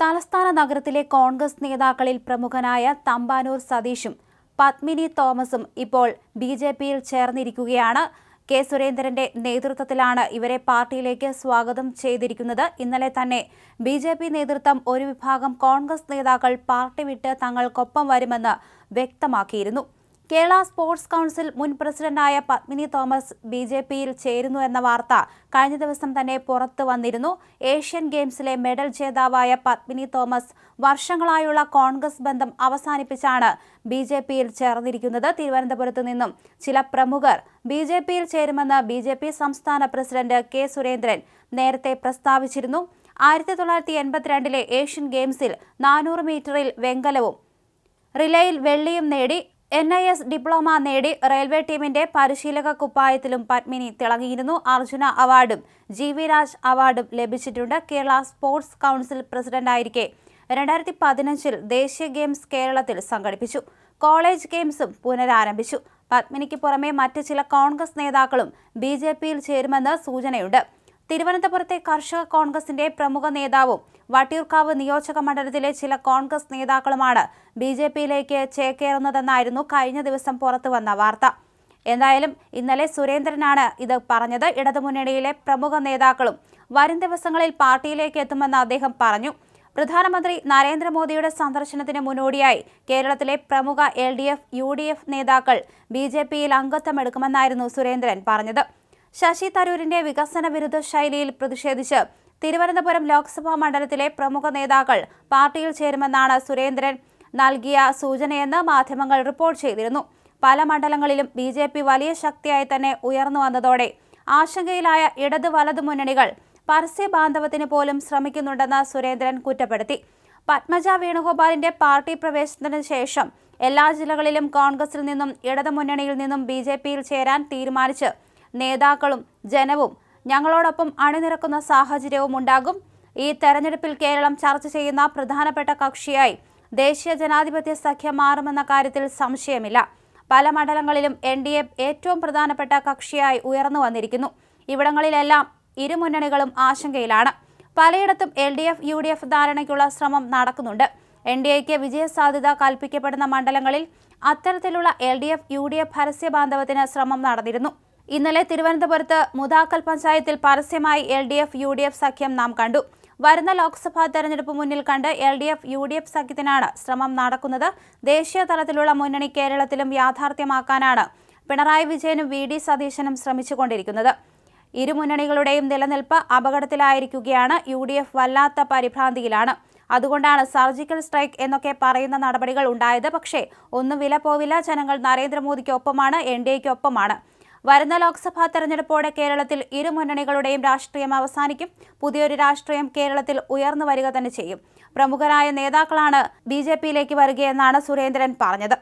തലസ്ഥാന നഗരത്തിലെ കോൺഗ്രസ് നേതാക്കളിൽ പ്രമുഖനായ തമ്പാനൂർ സതീഷും പത്മിനി തോമസും ഇപ്പോൾ ബി ജെ പിയിൽ ചേർന്നിരിക്കുകയാണ്. കെ സുരേന്ദ്രന്റെ നേതൃത്വത്തിലാണ് ഇവരെ പാർട്ടിയിലേക്ക് സ്വാഗതം ചെയ്തിരിക്കുന്നത്. ഇന്നലെ തന്നെ ബി ജെ പി നേതൃത്വം ഒരു വിഭാഗം കോൺഗ്രസ് നേതാക്കൾ പാർട്ടി വിട്ട് തങ്ങൾക്കൊപ്പം വരുമെന്ന് വ്യക്തമാക്കിയിരുന്നു. കേരള സ്പോർട്സ് കൗൺസിൽ മുൻ പ്രസിഡന്റായ പത്മിനി തോമസ് ബി ജെ പിയിൽ ചേരുന്നു എന്ന വാർത്ത കഴിഞ്ഞ ദിവസം തന്നെ പുറത്തു വന്നിരുന്നു. ഏഷ്യൻ ഗെയിംസിലെ മെഡൽ ജേതാവായ പത്മിനി തോമസ് വർഷങ്ങളായുള്ള കോൺഗ്രസ് ബന്ധം അവസാനിപ്പിച്ചാണ് ബി ജെ പിയിൽ ചേർന്നിരിക്കുന്നത്. തിരുവനന്തപുരത്തു നിന്നും ചില പ്രമുഖർ ബി ജെ പിയിൽ ചേരുമെന്ന് ബി ജെ പി സംസ്ഥാന പ്രസിഡന്റ് കെ സുരേന്ദ്രൻ നേരത്തെ പ്രസ്താവിച്ചിരുന്നു. ആയിരത്തി തൊള്ളായിരത്തി എൺപത്തിരണ്ടിലെ ഏഷ്യൻ ഗെയിംസിൽ നാനൂറ് മീറ്ററിൽ വെങ്കലവും റിലേയിൽ വെള്ളിയും നേടി എൻ ഐ എസ് ഡിപ്ലോമ നേടി റെയിൽവേ ടീമിന്റെ പരിശീലക കുപ്പായത്തിലും പത്മിനി തിളങ്ങിയിരുന്നു. അർജുന അവാർഡും ജി വി രാജ് അവാർഡും ലഭിച്ചിട്ടുണ്ട്. കേരള സ്പോർട്സ് കൗൺസിൽ പ്രസിഡന്റായിരിക്കെ രണ്ടായിരത്തി പതിനഞ്ചിൽ ദേശീയ ഗെയിംസ് കേരളത്തിൽ സംഘടിപ്പിച്ചു. കോളേജ് ഗെയിംസും പുനരാരംഭിച്ചു. പത്മിനിക്ക് പുറമെ മറ്റ് ചില കോൺഗ്രസ് നേതാക്കളും ബി ജെ പിയിൽ ചേരുമെന്ന് സൂചനയുണ്ട്. തിരുവനന്തപുരത്തെ കർഷക കോൺഗ്രസിന്റെ പ്രമുഖ നേതാവും വട്ടിയൂർക്കാവ് നിയോജക മണ്ഡലത്തിലെ ചില കോൺഗ്രസ് നേതാക്കളുമാണ് ബി ജെ പിയിലേക്ക് ചേക്കേറുന്നതെന്നായിരുന്നു കഴിഞ്ഞ ദിവസം പുറത്തുവന്ന വാർത്ത. എന്തായാലും ഇന്നലെ സുരേന്ദ്രനാണ് ഇത് പറഞ്ഞത്. ഇടതുമുന്നണിയിലെ പ്രമുഖ നേതാക്കളും വരും ദിവസങ്ങളിൽ പാർട്ടിയിലേക്ക് എത്തുമെന്ന് അദ്ദേഹം പറഞ്ഞു. പ്രധാനമന്ത്രി നരേന്ദ്രമോദിയുടെ സന്ദർശനത്തിന് മുന്നോടിയായി കേരളത്തിലെ പ്രമുഖ L D F U D F നേതാക്കൾ ബി ജെ പിയിൽ അംഗത്വമെടുക്കുമെന്നായിരുന്നു സുരേന്ദ്രൻ പറഞ്ഞത്. ശശി തരൂരിന്റെ വികസന വിരുദ്ധ ശൈലിയിൽ പ്രതിഷേധിച്ച് തിരുവനന്തപുരം ലോക്സഭാ മണ്ഡലത്തിലെ പ്രമുഖ നേതാക്കൾ പാർട്ടിയിൽ ചേരുമെന്നാണ് സുരേന്ദ്രൻ നൽകിയ സൂചനയെന്ന് മാധ്യമങ്ങൾ റിപ്പോർട്ട് ചെയ്തിരുന്നു. പല മണ്ഡലങ്ങളിലും ബി ജെ പി വലിയ ശക്തിയായി തന്നെ ഉയർന്നു വന്നതോടെ ആശങ്കയിലായ ഇടത് വലതു മുന്നണികൾ പരസ്യ ബാന്ധവത്തിന് പോലും ശ്രമിക്കുന്നുണ്ടെന്ന് സുരേന്ദ്രൻ കുറ്റപ്പെടുത്തി. പത്മജ വേണുഗോപാലിന്റെ പാർട്ടി പ്രവേശനത്തിന് ശേഷം എല്ലാ ജില്ലകളിലും കോൺഗ്രസിൽ നിന്നും ഇടതു മുന്നണിയിൽ നിന്നും ബി ജെ പിയിൽ ചേരാൻ തീരുമാനിച്ച് നേതാക്കളും ജനവും ഞങ്ങളോടൊപ്പം അണിനിരക്കുന്ന സാഹചര്യവും ഉണ്ടാകും. ഈ തെരഞ്ഞെടുപ്പിൽ കേരളം ചർച്ച ചെയ്യുന്ന പ്രധാനപ്പെട്ട കക്ഷിയായി ദേശീയ ജനാധിപത്യ സഖ്യം മാറുമെന്ന കാര്യത്തിൽ സംശയമില്ല. പല മണ്ഡലങ്ങളിലും എൻ ഡി എ ഏറ്റവും പ്രധാനപ്പെട്ട കക്ഷിയായി ഉയർന്നു വന്നിരിക്കുന്നു. ഇവിടങ്ങളിലെല്ലാം ഇരുമുന്നണികളും ആശങ്കയിലാണ്. പലയിടത്തും L D F U D F ധാരണയ്ക്കുള്ള ശ്രമം നടക്കുന്നുണ്ട്. എൻ ഡി എക്ക് വിജയസാധ്യത കൽപ്പിക്കപ്പെടുന്ന മണ്ഡലങ്ങളിൽ അത്തരത്തിലുള്ള L D F U D F പരസ്യ ബാന്ധവത്തിന് ശ്രമം നടന്നിരുന്നു. ഇന്നലെ തിരുവനന്തപുരത്ത് മുതാക്കൽ പഞ്ചായത്തിൽ പരസ്യമായി L D F U D F സഖ്യം നാം കണ്ടു. വരുന്ന ലോക്സഭാ തെരഞ്ഞെടുപ്പ് മുന്നിൽ കണ്ട് L D F U D F സഖ്യത്തിനാണ് ശ്രമം നടക്കുന്നത്. ദേശീയ തലത്തിലുള്ള മുന്നണി കേരളത്തിലും യാഥാർത്ഥ്യമാക്കാനാണ് പിണറായി വിജയനും വി ഡി സതീശനും ശ്രമിച്ചുകൊണ്ടിരിക്കുന്നത്. ഇരു മുന്നണികളുടെയും നിലനിൽപ്പ് അപകടത്തിലായിരിക്കുകയാണ് യു ഡി എഫ് വല്ലാത്ത പരിഭ്രാന്തിയിലാണ്. അതുകൊണ്ടാണ് സർജിക്കൽ സ്ട്രൈക്ക് എന്നൊക്കെ പറയുന്ന നടപടികൾ ഉണ്ടായത്. പക്ഷേ ഒന്നും വില പോവില്ല. ജനങ്ങൾ നരേന്ദ്രമോദിക്കൊപ്പമാണ് എൻ ഡി എക്കൊപ്പമാണ്. വരുന്ന ലോക്സഭാ തെരഞ്ഞെടുപ്പോടെ കേരളത്തിൽ ഇരു മുന്നണികളുടെയും രാഷ്ട്രീയം അവസാനിക്കും. പുതിയൊരു രാഷ്ട്രീയം കേരളത്തിൽ ഉയർന്നു വരിക തന്നെ ചെയ്യും. പ്രമുഖരായ നേതാക്കളാണ് ബി ജെ പിയിലേക്ക് വരികയെന്നാണ് സുരേന്ദ്രൻ പറഞ്ഞത്.